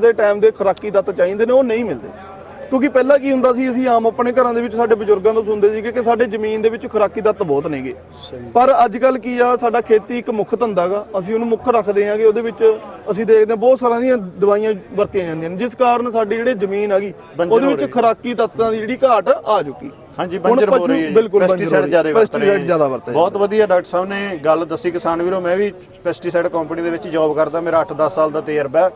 ਦੇ ਟਾਈਮ ਦੇ ਖੁਰਾਕੀ ਤੱਤ ਚਾਹੀਦੇ ਨੇ ਉਹ ਨਹੀਂ ਮਿਲਦੇ। ਕਿਉਂਕਿ ਪਹਿਲਾਂ ਕੀ ਹੁੰਦਾ ਸੀ ਅਸੀਂ ਆਮ ਆਪਣੇ ਘਰਾਂ ਦੇ ਵਿੱਚ ਸਾਡੇ ਬਜ਼ੁਰਗਾਂ ਤੋਂ ਸੁਣਦੇ ਸੀਗੇ ਕਿ ਸਾਡੇ ਜ਼ਮੀਨ ਦੇ ਵਿੱਚ ਖੁਰਾਕੀ ਤੱਤ ਬਹੁਤ ਨੇਗੇ। ਪਰ ਅੱਜ ਕੱਲ ਕੀ ਆ ਸਾਡਾ ਖੇਤੀ ਇੱਕ ਮੁੱਖ ਧੰਦਾਗਾ ਅਸੀਂ ਉਹਨੂੰ ਮੁੱਖ ਰੱਖਦੇ ਹਾਂਗੇ ਉਹਦੇ ਵਿੱਚ ਅਸੀਂ ਦੇਖਦੇ ਹਾਂ ਬਹੁਤ ਸਾਰੀਆਂ ਦੀਆਂ ਦਵਾਈਆਂ ਵਰਤੀਆਂ ਜਾਂਦੀਆਂ ਨੇ ਜਿਸ ਕਾਰਨ ਸਾਡੀ ਜਿਹੜੇ ਜ਼ਮੀਨ ਬੰਜਰ ਉਹਦੇ ਵਿੱਚ। ਖੁਰਾਕੀ ਤੱਤਾਂ ਦੀ ਜਿਹੜੀ ਘਾਟ ਆ ਚੁੱਕੀ। ਹਾਂਜੀ ਬੰਜਰ ਹੋ ਰਹੀ ਹੈ ਬਿਲਕੁਲ ਪੈਸਟੀਸਾਈਡ। ਜ਼ਿਆਦਾ ਪੈਸਟੀਸਾਈਡ ਜ਼ਿਆਦਾ ਵਰਤੇ ਬਹੁਤ ਵਧੀਆ ਡਾਕਟਰ ਸਾਹਿਬ ਨੇ ਗੱਲ ਦੱਸੀ ਕਿਸਾਨ ਵੀਰੋ ਮੈਂ ਵੀ ਪੈਸਟੀਸਾਈਡ ਕੰਪਨੀ ਦੇ ਵਿੱਚ ਜੌਬ ਕਰਦਾ ਮੇਰਾ 8-10 ਸਾਲ ਦਾ ਤਜਰਬਾ ਹੈ।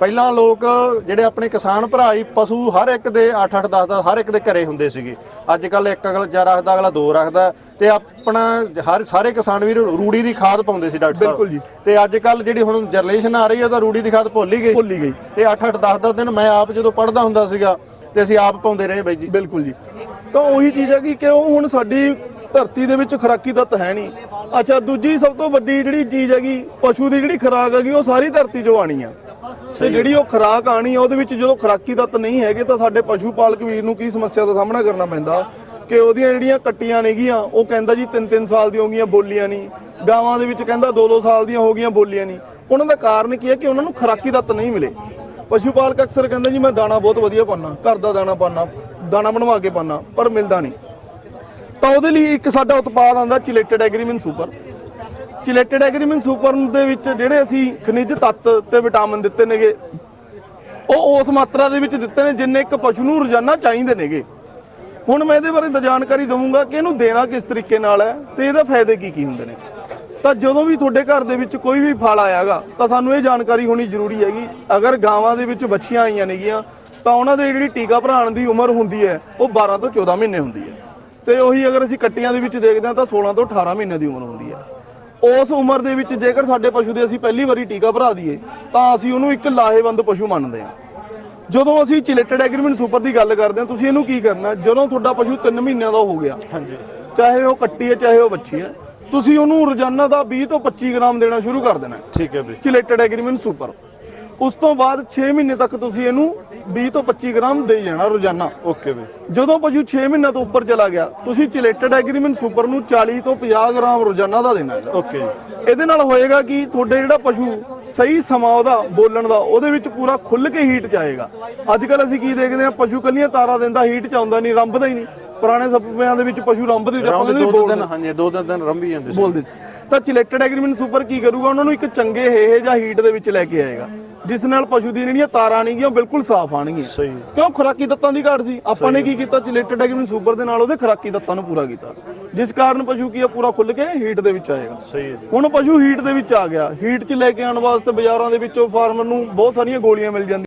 ਪਹਿਲਾਂ ਲੋਕ ਜਿਹੜੇ ਆਪਣੇ ਕਿਸਾਨ ਭਰਾ ਹੀ ਪਸ਼ੂ ਹਰ ਇੱਕ ਦੇ 8-8 10-10 ਹਰ ਇੱਕ ਦੇ ਘਰੇ ਹੁੰਦੇ ਸੀਗੇ। ਅੱਜ ਕੱਲ ਇੱਕ ਅਗਲਾ ਜਾਂ ਰੱਖਦਾ ਅਗਲਾ ਦੋ ਰੱਖਦਾ ਤੇ ਆਪਣਾ ਹਰ ਸਾਰੇ ਕਿਸਾਨ ਵੀਰ ਰੂੜੀ ਦੀ ਖਾਦ ਪਾਉਂਦੇ ਸੀ ਡਾਕਟਰ ਸਾਹਿਬ ਬਿਲਕੁਲ ਜੀ। ਤੇ ਅੱਜ ਕੱਲ ਜਿਹੜੀ ਹੁਣ ਜਨਰੇਸ਼ਨ ਆ ਰਹੀ ਹੈ ਤਾਂ ਰੂੜੀ ਦੀ ਖਾਦ ਭੁੱਲ ਹੀ ਗਈ। ਭੁੱਲ ਹੀ ਗਈ। ਤੇ 8-8 10-10 ਦਿਨ ਮੈਂ ਆਪ ਜਦੋਂ ਪੜਦਾ ਹੁੰਦਾ ਸੀਗਾ ਤੇ ਅਸੀਂ ਆਪ ਪਾਉਂਦੇ ਰਹੇ ਬਾਈ ਜੀ। ਬਿਲਕੁਲ ਜੀ। ਤਾਂ ਉਹੀ ਚੀਜ਼ ਹੈ ਕਿ ਕਿ ਉਹ ਹੁਣ ਸਾਡੀ ਧਰਤੀ ਦੇ ਵਿੱਚ ਖੁਰਾਕੀ ਤੱਤ ਹੈ ਨਹੀਂ। ਅੱਛਾ ਦੂਜੀ ਸਭ ਤੋਂ ਵੱਡੀ ਜਿਹੜੀ ਚੀਜ਼ ਹੈਗੀ ਪਸ਼ੂ ਦੀ ਜਿਹੜੀ ਖੁਰਾਕ ਹੈਗੀ ਉਹ ਸਾਰੀ ਧਰਤੀ 'ਚੋਂ ਆਣੀ ਆ। ਤੇ ਜਿਹੜੀ ਉਹ ਖੁਰਾਕ ਆਣੀ ਆ, ਉਹਦੇ ਵਿੱਚ ਜਦੋਂ ਖੁਰਾਕੀ ਤੱਤ ਨਹੀਂ ਹੈਗੇ ਤਾਂ ਸਾਡੇ ਪਸ਼ੂ ਪਾਲਕ ਵੀਰ ਨੂੰ ਕੀ ਸਮੱਸਿਆ ਦਾ ਸਾਹਮਣਾ ਕਰਨਾ ਪੈਂਦਾ? ਕਿ ਉਹਦੀਆਂ ਜਿਹੜੀਆਂ ਕੱਟੀਆਂ ਨੇਗੀਆਂ, ਉਹ ਕਹਿੰਦਾ ਜੀ 3-3 ਸਾਲ ਦੀਆਂ ਹੋ ਗਈਆਂ ਬੋਲੀਆਂ ਨਹੀਂ। ਗਾਵਾਂ ਦੇ ਵਿੱਚ ਕਹਿੰਦਾ 2-2 ਸਾਲ ਦੀਆਂ ਹੋ ਗਈਆਂ ਬੋਲੀਆਂ ਨਹੀਂ। ਉਹਨਾਂ ਦਾ ਕਾਰਨ ਕੀ ਹੈ ਕਿ ਉਹਨਾਂ ਨੂੰ ਖੁਰਾਕੀ ਤੱਤ ਨਹੀਂ ਮਿਲੇ? ਪਸ਼ੂ ਪਾਲਕ ਅਕਸਰ ਕਹਿੰਦਾ ਜੀ, ਮੈਂ ਦਾਣਾ ਬਹੁਤ ਵਧੀਆ ਪਾਉਣਾ ਘਰ ਦਾ ਦਾਣਾ ਪਾਉਣਾ ਦਾਣਾ ਬਣਵਾ ਕੇ ਪਾਉਣਾ ਪਰ ਮਿਲਦਾ ਨਹੀਂ। ਤਾਂ ਉਹਦੇ ਲਈ ਇੱਕ ਸਾਡਾ ਉਤਪਾਦ ਆਉਂਦਾ chelated agreement super chelated agreement super ਦੇ ਵਿੱਚ ਜਿਹੜੇ ਅਸੀਂ ਖਣਿਜ ਤੱਤ ਤੇ ਵਿਟਾਮਿਨ ਦਿੱਤੇ ਨੇਗੇ, ਉਹ ਉਸ ਮਾਤਰਾ ਦੇ ਵਿੱਚ ਦਿੱਤੇ ਨੇ ਜਿੰਨੇ ਇੱਕ ਪਸ਼ੂ ਨੂੰ ਰੋਜ਼ਾਨਾ ਚਾਹੀਦੇ ਨੇਗੇ। ਹੁਣ ਮੈਂ ਇਹਦੇ ਬਾਰੇ ਜਾਣਕਾਰੀ ਦਵਾਂਗਾ ਕਿ ਇਹਨੂੰ ਦੇਣਾ ਕਿਸ ਤਰੀਕੇ ਨਾਲ ਹੈ ਤੇ ਇਹਦੇ ਫਾਇਦੇ ਕੀ ਕੀ ਹੁੰਦੇ ਨੇ। ਤਾਂ ਜਦੋਂ ਵੀ ਤੁਹਾਡੇ ਘਰ ਦੇ ਵਿੱਚ ਕੋਈ ਵੀ ਫਲ ਆਇਆਗਾ, ਤਾਂ ਸਾਨੂੰ ਇਹ ਜਾਣਕਾਰੀ ਹੋਣੀ ਜ਼ਰੂਰੀ ਹੈਗੀ। ਅਗਰ ਗਾਵਾਂ ਦੇ ਵਿੱਚ ਬੱਚੀਆਂ ਆਈਆਂ ਨੇਗੀਆਂ, ਤਾਂ ਉਹਨਾਂ ਦੇ ਜਿਹੜੀ ਟੀਕਾ ਭਰਾਉਣ ਦੀ ਉਮਰ ਹੁੰਦੀ ਹੈ, ਉਹ 12 ਤੋਂ 14 ਮਹੀਨੇ ਹੁੰਦੀ ਹੈ। ਤੇ ਉਹੀ ਅਗਰ ਅਸੀਂ ਕੱਟੀਆਂ ਦੇ ਵਿੱਚ ਦੇਖਦੇ ਹਾਂ, ਤਾਂ 16 ਤੋਂ 18 ਮਹੀਨੇ ਦੀ ਉਮਰ ਹੁੰਦੀ ਹੈ। ਉਸ ਉਮਰ ਦੇ ਵਿੱਚ ਜੇਕਰ ਸਾਡੇ ਪਸ਼ੂ ਦੇ ਅਸੀਂ ਪਹਿਲੀ ਵਾਰੀ ਟੀਕਾ ਭਰਾ ਦਈਏ ਤਾਂ ਅਸੀਂ ਉਹਨੂੰ ਇੱਕ ਲਾਹੇਵੰਦ ਪਸ਼ੂ ਮੰਨਦੇ ਹਾਂ। ਜਦੋਂ ਅਸੀਂ ਚਿਲੇਟਡ ਐਗਰੀਮੈਂਟ ਸੁਪਰ ਦੀ ਗੱਲ ਕਰਦੇ ਹਾਂ ਤੁਸੀਂ ਇਹਨੂੰ ਕੀ ਕਰਨਾ? ਜਦੋਂ ਤੁਹਾਡਾ ਪਸ਼ੂ 3 ਮਹੀਨਿਆਂ ਦਾ ਹੋ ਗਿਆ ਹਾਂਜੀ। ਚਾਹੇ ਉਹ ਕੱਟੀ ਹੈ ਚਾਹੇ ਉਹ ਬੱਚੀ ਹੈ ਤੁਸੀਂ ਉਹਨੂੰ ਰੋਜ਼ਾਨਾ ਦਾ 20 ਤੋਂ 25 ਗ੍ਰਾਮ ਦੇਣਾ ਸ਼ੁਰੂ ਕਰ ਦੇਣਾ। ਠੀਕ ਹੈ ਬਈ ਚਿਲੇਟਡ ਐਗਰੀਮੈਂਟ ਸੁਪਰ। ਉਸ ਤੋਂ ਬਾਅਦ 6 ਮਹੀਨੇ ਤੱਕ ਤੁਸੀਂ ਇਹਨੂੰ 20 ਤੋਂ 25 ਗ੍ਰਾਮ ਦੇਈ ਜਾਣਾ ਰੋਜ਼ਾਨਾ। ਓਕੇ ਬਈ। ਜਦੋਂ ਪਸ਼ੂ 6 ਮਹੀਨਿਆਂ ਤੋਂ ਉੱਪਰ ਚਲਾ ਗਿਆ ਤੁਸੀਂ ਚਿਲੇਟਡ ਐਗਰੀਮੈਂਟ ਸੁਪਰ ਨੂੰ 40 ਤੋਂ 50 ਗ੍ਰਾਮ ਰੋਜ਼ਾਨਾ ਦਾ ਦੇਣਾ ਹੈ ਓਕੇ ਜੀ। ਇਹਦੇ ਨਾਲ ਹੋਏਗਾ ਕਿ ਤੁਹਾਡੇ ਜਿਹੜਾ ਪਸ਼ੂ ਸਹੀ ਸਮਾਂ ਉਹਦਾ ਬੋਲਣ ਦਾ ਉਹਦੇ ਵਿੱਚ ਪੂਰਾ ਖੁੱਲ ਕੇ ਹੀਟ ਚ ਆਏਗਾ। ਅੱਜ ਕੱਲ ਅਸੀਂ ਕੀ ਦੇਖਦੇ ਹਾਂ ਪਸ਼ੂ ਕੱਲੀਆਂ ਤਾਰਾਂ ਦਿੰਦਾ ਹੀਟ ਚ ਆਉਂਦਾ ਨਹੀਂ ਰੰਭਦਾ ਹੀ ਨਹੀਂ। ਪੁਰਾਣੇ ਸਮਿਆਂ ਦੇ ਵਿੱਚ ਪਸ਼ੂ ਰੰਭਦੇ ਤੇ ਆਪਾਂ ਦੋ ਦਿਨ ਹਾਂਜੀ ਦੋ ਤਿੰਨ ਦਿਨ ਰੰਭੀ ਜਾਂਦੇ ਸੀ। ਬੋਲਦੇ ਸੀ। ਤਾਂ ਚਿਲੇਟਡ ਐਗਰੀਮੈਂਟ ਸੁਪਰ ਕੀ ਕਰੂਗਾ? ਉਹਨਾਂ ਨੂੰ ਇੱਕ ਚੰਗੇ ਹੇਹੇ ਜਾਂ ਹੀਟ ਦੇ ਵਿੱਚ ਲੈ ਕੇ ਆਏਗਾ। ਜਿਸ ਨਾਲ ਪਸ਼ੂ ਦੀ ਜਿਹੜੀਆਂ ਤਾਰਾਂ ਉਹ ਬਿਲਕੁਲ ਸਾਫ਼ ਆਣਗੀਆਂ ਸਹੀ। ਕਿਉਂ? ਖੁਰਾਕੀ ਤੱਤਾਂ ਦੀ ਘਾਟ ਸੀ। ਆਪਾਂ ਨੇ ਕੀ ਕੀਤਾ? ਚਿਲੇਟਡ ਐਗਰੀਮੈਂਟ ਸੁਪਰ ਦੇ ਨਾਲ ਉਹਦੇ ਖੁਰਾਕੀ ਤੱਤਾਂ ਨੂੰ ਪੂਰਾ ਕੀਤਾ। ਜਿਸ ਕਾਰਨ ਪਸ਼ੂ ਕੀ ਆ? ਪੂਰਾ ਖੁੱਲ ਕੇ ਹੀਟ ਦੇ ਵਿੱਚ ਆਏਗਾ। ਸਹੀ ਹੈ ਹੁਣ ਪਸ਼ੂ ਹੀਟ ਦੇ ਵਿੱਚ ਆ ਗਿਆ। ਹੀਟ 'ਚ ਲੈ ਕੇ ਆਉਣ ਵਾਸਤੇ ਬਾਜ਼ਾਰਾਂ ਦੇ ਵਿੱਚੋਂ ਫਾਰਮਰ ਨੂੰ ਬਹੁਤ ਸਾਰੀਆਂ ਗੋਲੀਆਂ ਮਿਲ ਜਾਂਦੀਆਂ।